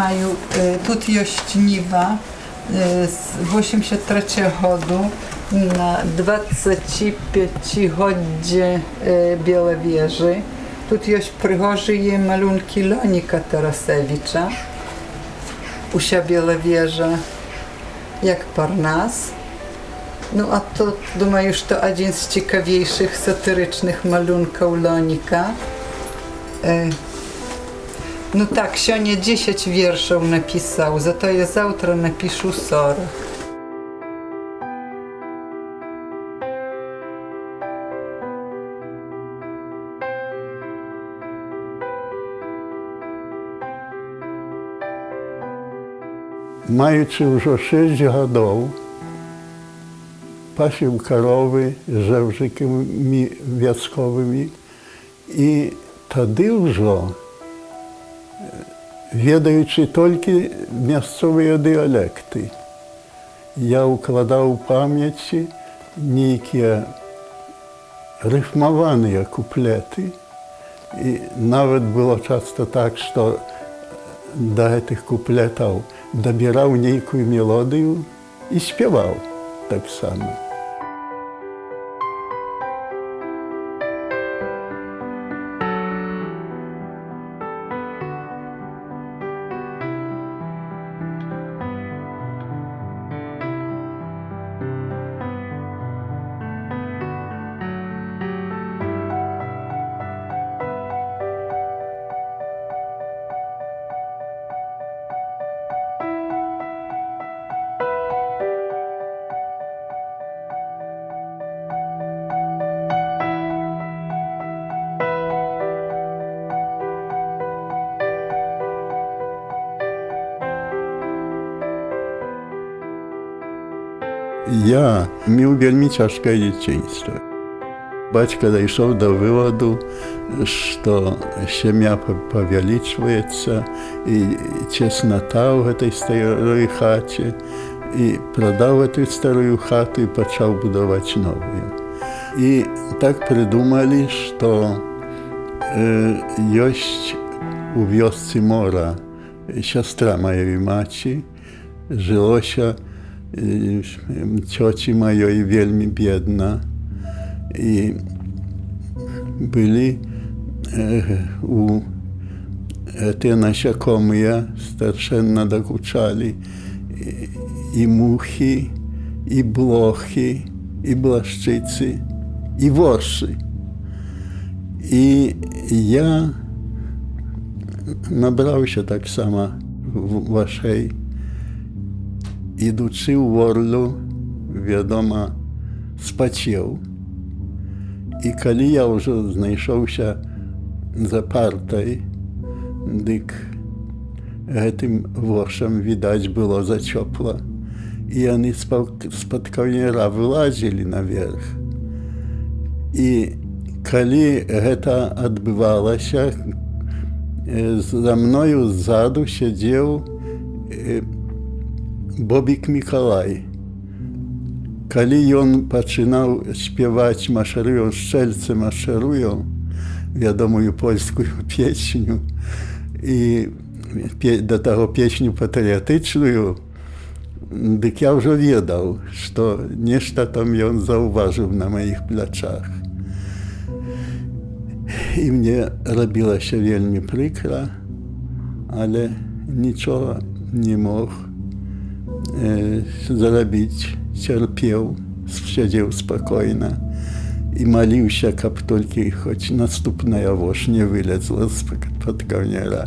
O тут маю, е, тут є ніва е, з 83 году на 25 гоdzie е, Białowieży. Тут є пригожі малюнки Лоніка Тарасевича. Уся Białowieża jak Parnas. No a to, думаю, że to jeden z ciekawiejszych satyrycznych malunków Lonika. E, no tak, Sionie 10 wierszów napisał, za to ja zawтра napiszę 40. Маючи вже 6 років, пасів корови з жевжиками в'язковими, і тоді вже, ведаючы толькі мясцовыя дыалекты. Я ўкладаў памяці нейкія рыфмаваныя куплеты. І нават было часта так, што да гэтых куплетаў дабіраў нейкую мелодыю і спяваў таксама. Я мав вельми тяжке дитинство. Батько дійшов до виводу, що сім'я повеличується, і чеснота в цій старій хаті, і продав цю стару хату і почав будувати нову. І так придумали, що е, є у вьосці Мора сестра моєї матері, жилося y, cioci mojej wielmi biedna i byli e, u e, te насекомые страшенно докучали и, и мухи, и блохи, и блащицы, и воши. І я набрався так само в вашей ідучи в Орлю, відомо, спачив. І коли я вже знайшовся за партою, дик гэтым вошам відаць было зацёпла. І яны з-пад каўнера вылазілі наверх. І калі гэта адбывалася, за мною ззаду сядзеў Bobik Mikołaj. Kali on poczynał śpiewać maszerują strzelce, maszerują wiadomą polską pieśń i do tego pieśń patriotyczną, Dyk ja już wiedział, że nieszta tam on zauważył na moich plecach. I mnie robiło się wielmi przykro, ale niczego nie mógł. зарабіць, цярпеў, сядзеў спакойна і маліўся, каб толькі хоць наступная вош не вылезла з-пад каўняра.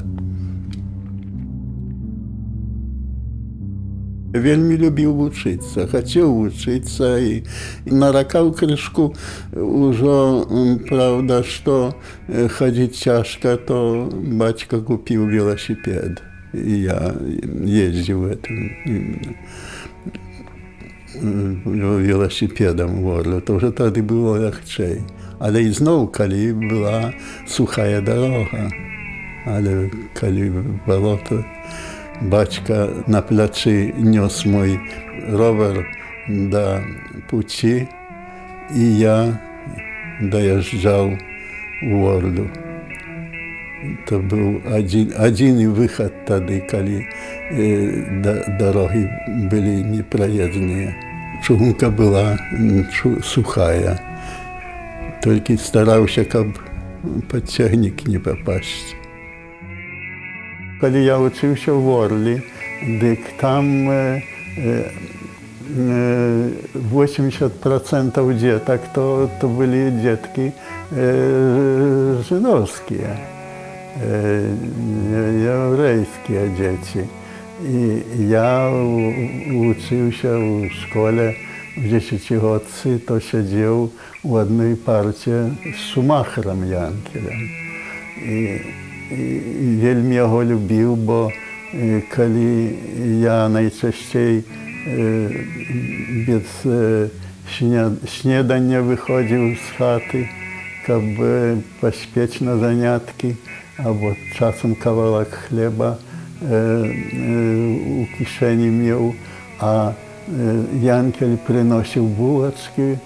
Вельмі любіў вучыцца, хацеў вучыцца і наракаў крышку ўжо праўда, што хадзіць цяжка, то бацька купіў велосипед. я ездил этим именно, велосипедом в город. Уже тады было лягчэй. Але ізноў, калі была сухая дарога, але калі балота, бацька на плячы нёс мой ровар да пуці, і я даязджаў у орду то быў адзін адзіны выхад тады калі э, да, дарогі былі непраезныя чыгунка была чу, сухая. Толькі стараўся каб пад цягнік не папасці калі я вучыўся ў орлі дык там э, э, э 80 процентов дзетак то то былі дзеткі э, жыдоўскія єврейські діти. І я учився у школі в десятигодці, то сидів у одній партії з Сумахером Янкелем. І, і вельми його любив, бо коли я найчастей без снідання виходив з хати, каб поспіч на занятки, або часам кавалак хлеба е, е, у кішэні меў, а е, Янкель прыносіў булачкі,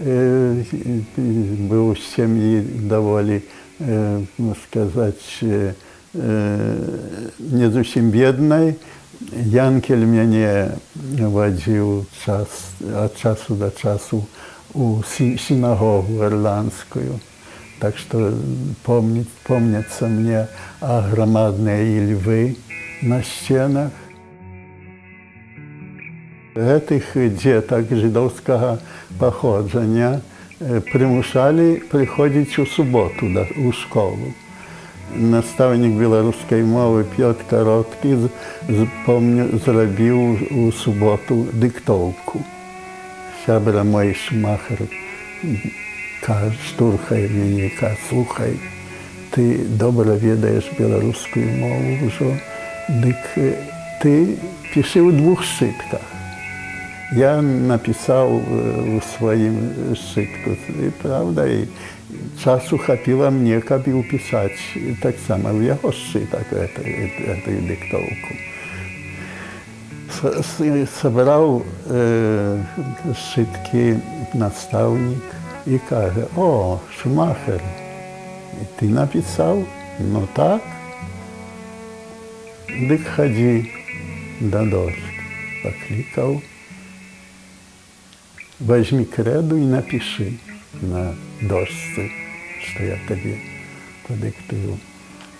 е, і быў з сям'і даволі, е, ну, сказаць, е, е, не зусім беднай. Янкель мяне вадзіў Так что помнит, помнятся мне а громадные львы на сценах. Этих деток жидовского походження примушали приходить у суботу да, у школу. Наставник белорусской мовы Петр Короткий, помню, зрабіў у суботу диктовку. Шабра мой шмахер каже, штурхае мяне, каже, слухай, ты добра ведаеш беларускую мову ўжо, дык э, ты пішы ў двух сшытках. Я написал э, у сваім сшытку, і правда, і часу хапіла мне, каб і ўпісаць таксама ў яго сшытак гэтую дыктоўку. С- с- Сабраў э, сшыткі настаўнік і каже, о, Шумахер, ты написал? Ну так. Дык хадзі да дошки. Покликал. Возьми креду и напиши на дошці, что я тебе подиктую.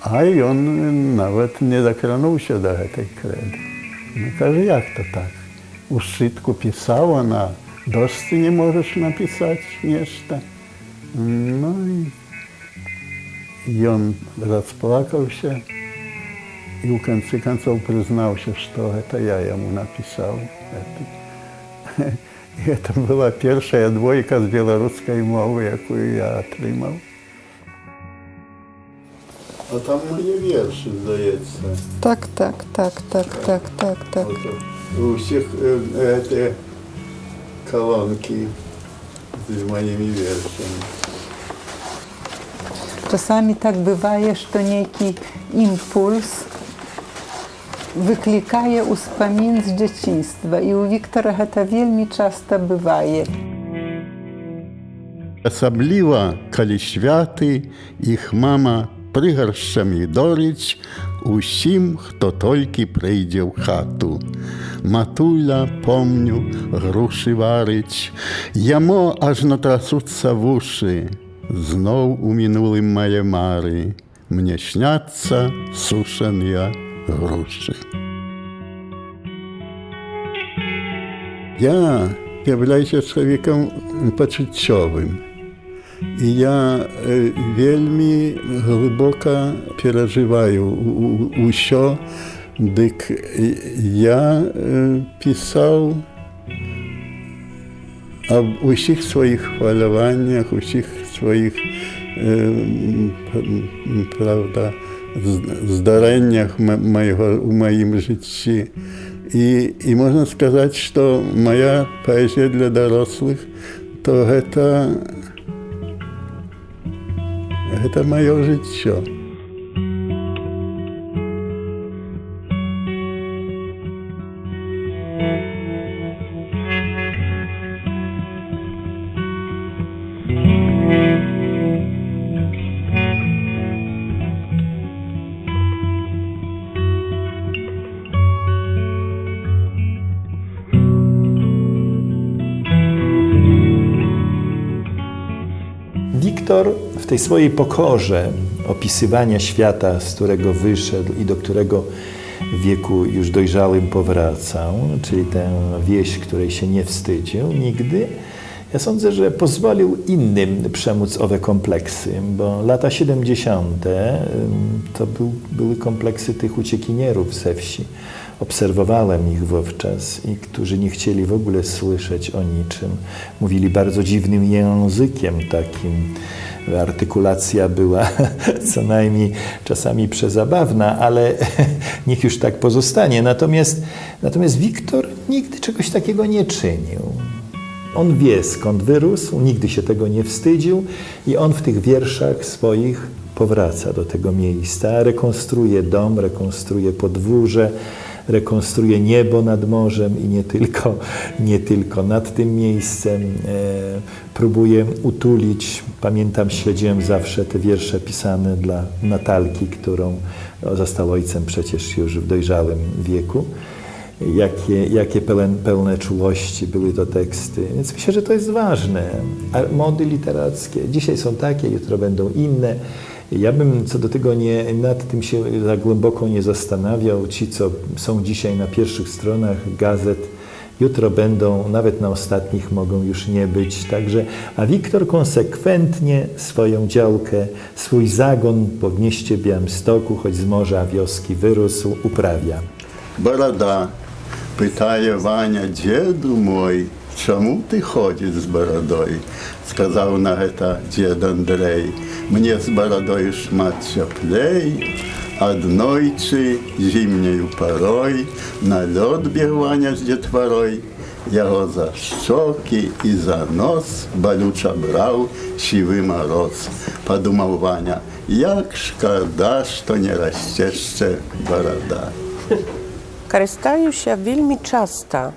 А і он нават не дакрануўся да гэтай крэды. Ну, кажа, як то так? У сшытку пісаў, а На дошцы не можаш напісаць нешта. Ну і ён расплакаўся і ў канцы канцоў прызнаўся, што гэта я яму напісаў. Это. І гэта была першая двойка з беларускай мовы, якую я атрымаў. А там мае вершы, здаецца. Так, так, так, так, так, так, так. У всіх е, ці колонки з моїми вершами. Czasami tak bywaje, że niejaki impuls wyklikaje uspamięć z dzieciństwa i u Wiktora гэта вельмі часто бывае. Асабліва, калі святы, іх мама прыгаршчамі дорыць усім, хто толькі прыйдзе ў хату. Матуля, помню, грушы варыць, яму аж натрасуцца вушы. Зноў у мінулым мае мары, мне сняцца сушаныя грушы. Я являюся чалавекам пачуццёвым і я вельмі глыбока перажываю ўсё, дык я пісаў аб усіх сваіх хваляваннях, усіх сваіх правда здарэннях майго у маім жыцці. І, і можна сказаць, што моя паэзія для дарослых, то гэта гэта маё жыццё. Wiktor w tej swojej pokorze opisywania świata, z którego wyszedł i do którego wieku już dojrzałym powracał, czyli tę wieś, której się nie wstydził nigdy, ja sądzę, że pozwolił innym przemóc owe kompleksy, bo lata 70. ym, to był, były kompleksy tych uciekinierów ze wsi. Obserwowałem ich wówczas i którzy nie chcieli w ogóle słyszeć o niczym. Mówili bardzo dziwnym językiem takim. Artykulacja była co najmniej czasami przezabawna, ale niech już tak pozostanie. Natomiast, natomiast Wiktor nigdy czegoś takiego nie czynił. On wie skąd wyrósł, nigdy się tego nie wstydził i on w tych wierszach swoich powraca do tego miejsca, rekonstruuje dom, rekonstruuje podwórze, rekonstruuje niebo nad morzem i nie tylko, nie tylko nad tym miejscem. E, próbuje utulić, pamiętam, śledziłem zawsze te wiersze pisane dla Natalki, którą został ojcem przecież już w dojrzałym wieku jakie, jakie pełen, pełne czułości były to teksty. Więc myślę, że to jest ważne. Mody literackie dzisiaj są takie, jutro będą inne. Ja bym co do tego nie, nad tym się za głęboko nie zastanawiał. Ci, co są dzisiaj na pierwszych stronach gazet, jutro będą, nawet na ostatnich mogą już nie być. Także, a Wiktor konsekwentnie swoją działkę, swój zagon po mieście Białymstoku, choć z morza wioski wyrósł, uprawia. Boroda pytaje Wania, dziedu mój, чому ти ходиш з бородою? Сказав на это дід Андрей, мне з бородою шмат теплей, однойчи зимнею порой на лед біг Ваня з дітворой. Його за щоки і за нос болюча брав сивий мороз. Подумав Ваня, як шкода, що не росте ще борода. Карыстаюся вельмі часта,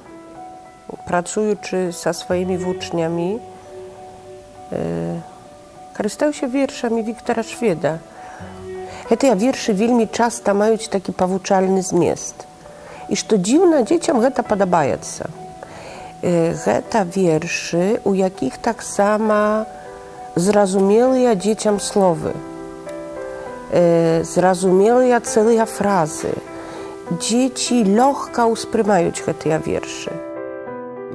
працуючы са сваімі вучнямі, э, карыстаюся вершамі Віктора Шведа. Гэтыя вершы вельмі часта маюць такі павучальны змест. І што дзіўна, дзецям гэта падабаецца. Э, Гэта вершы, у якіх таксама зразумелыя дзецям словы, э, зразумелыя цэлыя фразы. Дзеці лёгка ўспрымаюць гэтыя вершы.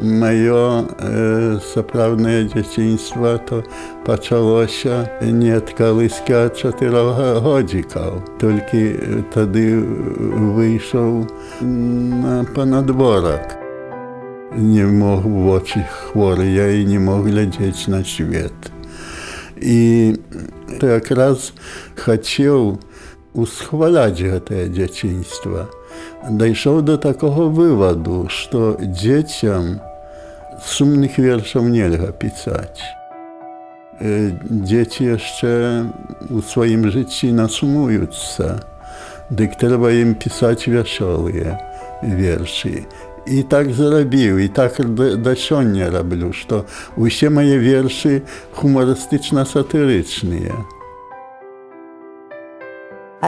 Моє е, сапраўднае дзяцінства то пачалося не ад калыскі ад чатырохгодзікаў. Толькі е, тады выйшаў на панадворак. Не мог вочы хворыя і не мог глядзець на свет. І то якраз хацеў усхваляць гэтае дзяцінства. Дайшоў да такога вываду, што дзецям сумных вершаў нельга пісаць. Дзеці яшчэ у сваім жыцці насумуюцца, дык трэба ім пісаць вясёлыя вершы. І так зрабіў, і так да сёння раблю, што усе мае вершы хумарыстычна-сатырычныя.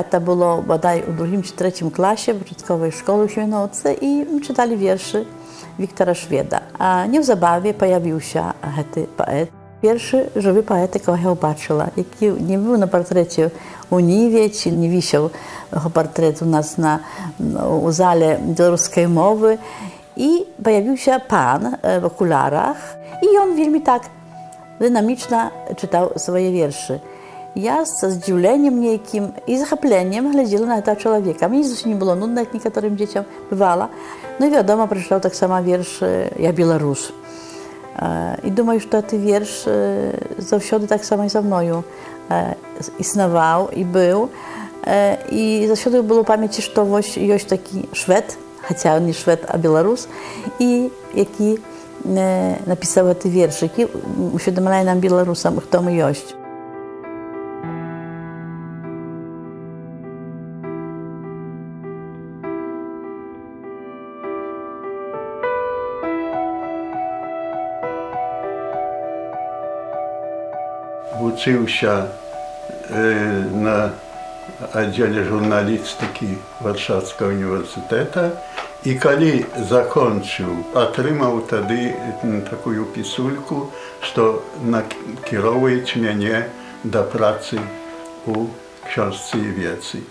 To było bodaj w drugim czy trzecim klasie początkowej szkoły w Siemianocy i czytali wierszy Wiktora Szweda. A nie w zabawie pojawił się ten poet. Pierwszy żywy poet, jakiego ja zobaczyła, jaki nie był na portrecie u Niwie, czy nie wisiał portret u nas na, no, u zale białoruskiej mowy. I pojawił się pan e, w okularach i on wielmi tak dynamicznie czytał swoje wiersze. Ja z zdziwieniem niejakim i zachapleniem гляділа на tego człowieka. Мені зовсім не було нудно, як некоторим дітям бувало. Ну і відомо, прочитав так само вірш «Я білорус». Е, І думаю, що цей вірш е, завжди так само і за мною е, існував і був. Е, І завжди було в пам'яті, що ось є такий швед, хоча він не швед, а білорус, і який е, написав цей вірш, який усвідомляє нам білорусам, хто ми вучыўся э, на аддзеле журналістыкі варшавскага універсітэта. І калі закончыў атрымаў тады такую пісульку што накіроўваюць мяне да працы у частцы вецы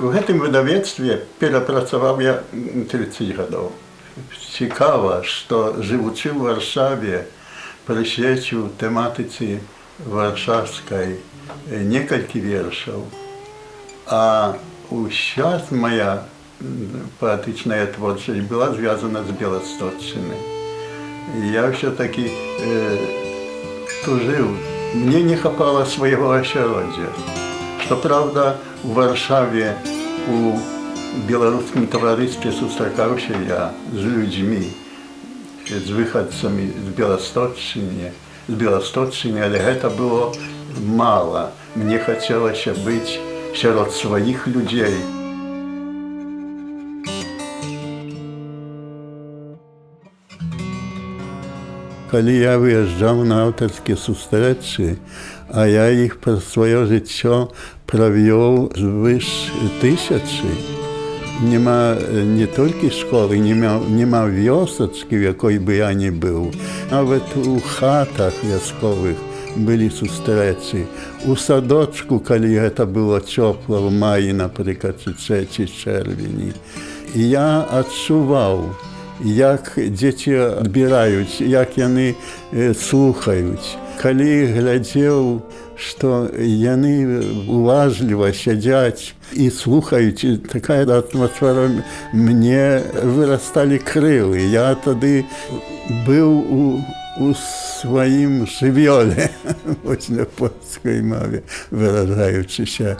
у гэтым выдавецтве перапрацаваў я 30 гадоў. Цікава што жывучы ў варшаве прысвечыў тэматыцы варшавскай э, некалькі вершаў. А ўчас моя паэтычная творчасць была звязана з беласточчыны. Я ўсё-такі э, тужыў. Мне не хапала свайго асяроддзя. Што праўда, у варшаве у беларускім таварыстве сустракаўся я з людзьмі, з э, выхадцамі з беласточчыне, с белостотцами, але гэта было мало. Мне хацелася быць сярод сваіх людзей. Калі я выязджаў на аўтарскія сустрэчы, а я іх пра сваё жыццё правёў звыш тысячы nie ma nie толькі школы, няма, няма вёсачкі, в якой бы я не быў. Нават у хатах вясковых былі сустрэчы. У садочку, калі гэта было цёпла в маі, напрыклад, чэці чэрвені. Я адчуваў, як дзеці адбіраюць, як яны слухаюць калі глядзеў, што яны уважліва сядзяць і слухаюць і такая атмасфера мне вырасталі крылы. Я тады быў у у сваім жывёле на польскай мове выражаючыся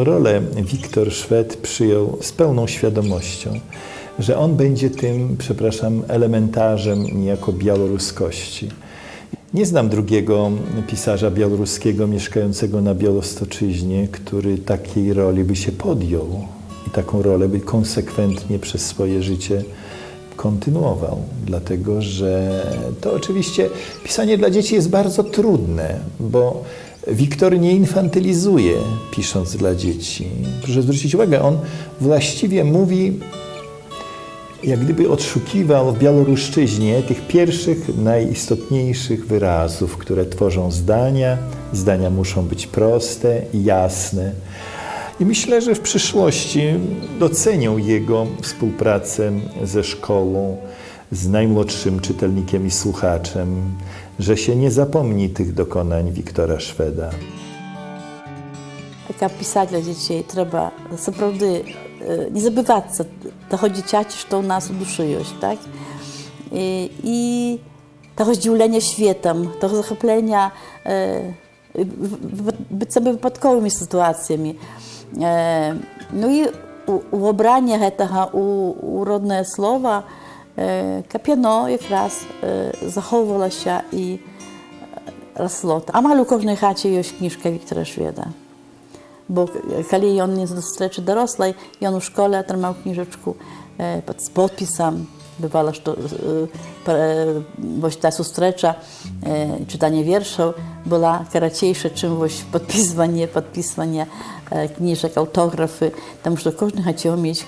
Tę rolę Wiktor Szwed przyjął z pełną świadomością, że on będzie tym, przepraszam, elementarzem niejako białoruskości. Nie znam drugiego pisarza białoruskiego mieszkającego na Białostoczyźnie, który takiej roli by się podjął i taką rolę by konsekwentnie przez swoje życie kontynuował, dlatego że to oczywiście pisanie dla dzieci jest bardzo trudne, bo Wiktor nie infantylizuje pisząc dla dzieci. Proszę zwrócić uwagę, on właściwie mówi, jak gdyby odszukiwał w białoruszczyźnie tych pierwszych, najistotniejszych wyrazów, które tworzą zdania. Zdania muszą być proste i jasne. I myślę, że w przyszłości docenią jego współpracę ze szkołą, z najmłodszym czytelnikiem i słuchaczem, że się nie zapomni tych dokonań Wiktora Szweda. Як писати для дітей треба справді е, не забиватися того дитяті, що у нас у душі є, так? І, і того здивлення світом, того захоплення е, być sobie wypadkowymi sytuacjami. E, no i u, u obrania tego u, u rodne słowa e, kapiano якраз e, заховувалося і росло. А мало у кожній хаті є книжка Віктора Шведа. Bo kiedy on nie zустрічі дорослий, і он у школі отримав книжечку е, під- з підписом. Бувало, що е, пе- ось та зустріча, е, читання віршів була коротше, ніж підписування, підписування е, книжок, автографи, тому що кожен хотів мати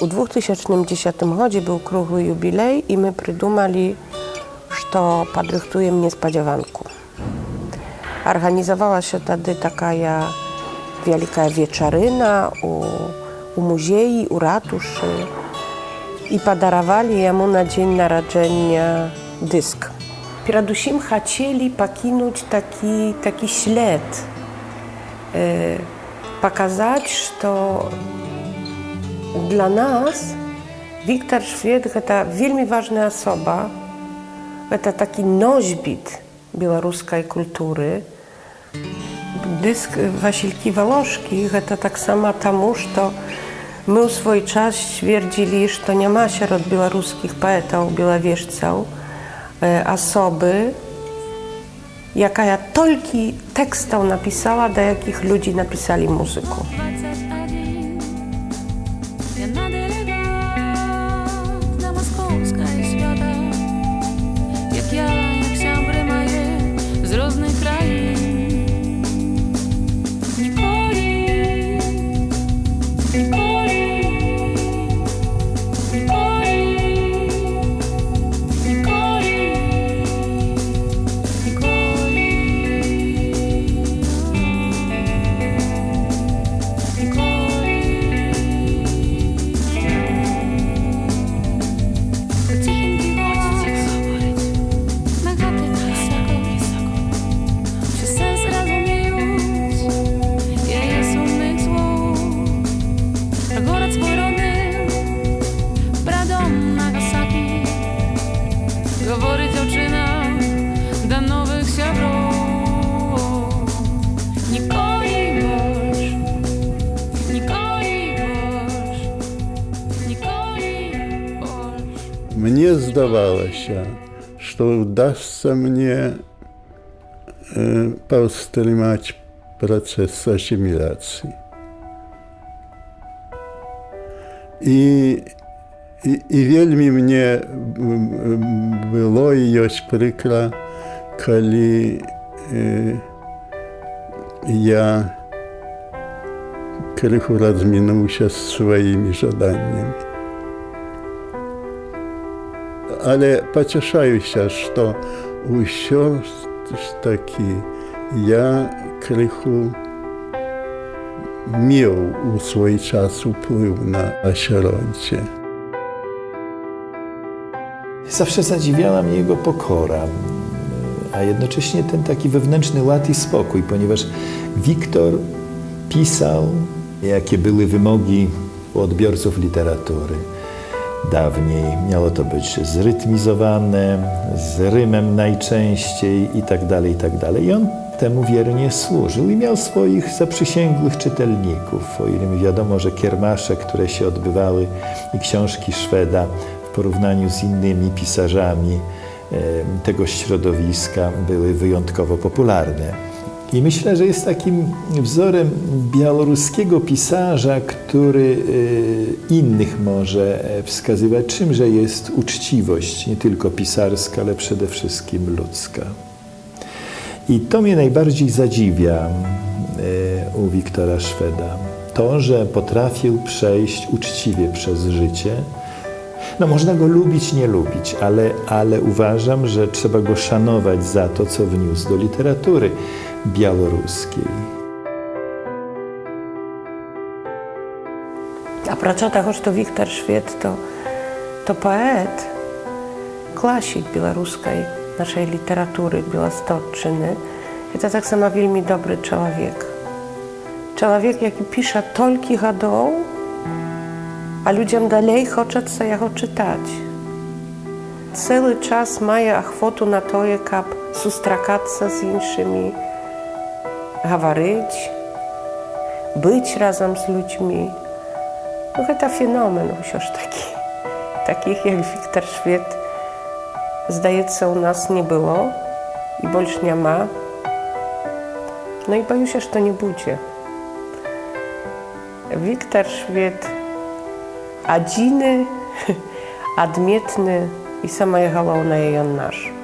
книжку Віктора Шведа, живого поета. У 2010 году był круглый юбилей, и мы придумали, что подрыхтуем несподіванку. Организовала się wtedy taka wielka wieczaryna u, u muzeji, u ratuszy i podarowali jemu na dzień narodzenia dysk. Передусім chcieli покинуть taki, taki ślad, e, pokazać, że dla nas Wiktor Szwed to bardzo ważna osoba, to taki noźbit białoruskiej kultury. Dysk Wasilki Waloszki to tak samo temu, że my w swój czas twierdzili, że nie ma wśród białoruskich poetów, białowieżców e, osoby, jaka ja tylko tekstą napisała, do jakich ludzi napisali muzykę. rien à déléguer. Мне здавалося, што удасца мне э, паўстрымаць працэс асіміляцыі. І, і, і вельмі мне было і ёсць прыкра, калі э, я крыху размінуўся з сваімі жаданнямі. ale pocieszają się, że u taki ja krychu miał u swój czas wpływ na sierocie. Zawsze zadziwiała mnie jego pokora, a jednocześnie ten taki wewnętrzny ład i spokój, ponieważ Wiktor pisał, jakie były wymogi odbiorców literatury. Dawniej miało to być zrytmizowane, z rymem najczęściej i tak dalej, i tak. I on temu wiernie służył i miał swoich zaprzysięgłych czytelników, o ile mi wiadomo, że kiermasze, które się odbywały i książki Szweda w porównaniu z innymi pisarzami e, tego środowiska były wyjątkowo popularne. I myślę, że jest takim wzorem białoruskiego pisarza, który e, innych może e, wskazywać, czymże jest uczciwość, nie tylko pisarska, ale przede wszystkim ludzka. I to mnie najbardziej zadziwia e, u Wiktora Szweda. To, że potrafił przejść uczciwie przez życie. No można go lubić, nie lubić, ale, ale uważam, że trzeba go szanować za to, co wniósł do literatury białoruskiej. A pracza tego, to Wiktor Szwed, to, to poet, klasik białoruskiej naszej literatury, białostocczyny. I to tak samo wielmi dobry człowiek. Człowiek, jaki pisze tolki gadą, a ludziom dalej chce co jego czytać. Cały czas ma ochotę na to, jak sustrzekać się z innymi тое, каб сустракацца з іншымі, гаварыць, быць разам з людзьмі. Ну, гэта феномен ўсё ж такі. Такіх, як Віктор Швед, здаецца, у нас не было і больш няма. Ну і баюся, што не будзе. Віктор Швед адзіны, адметны і самае галоўнае ён наш.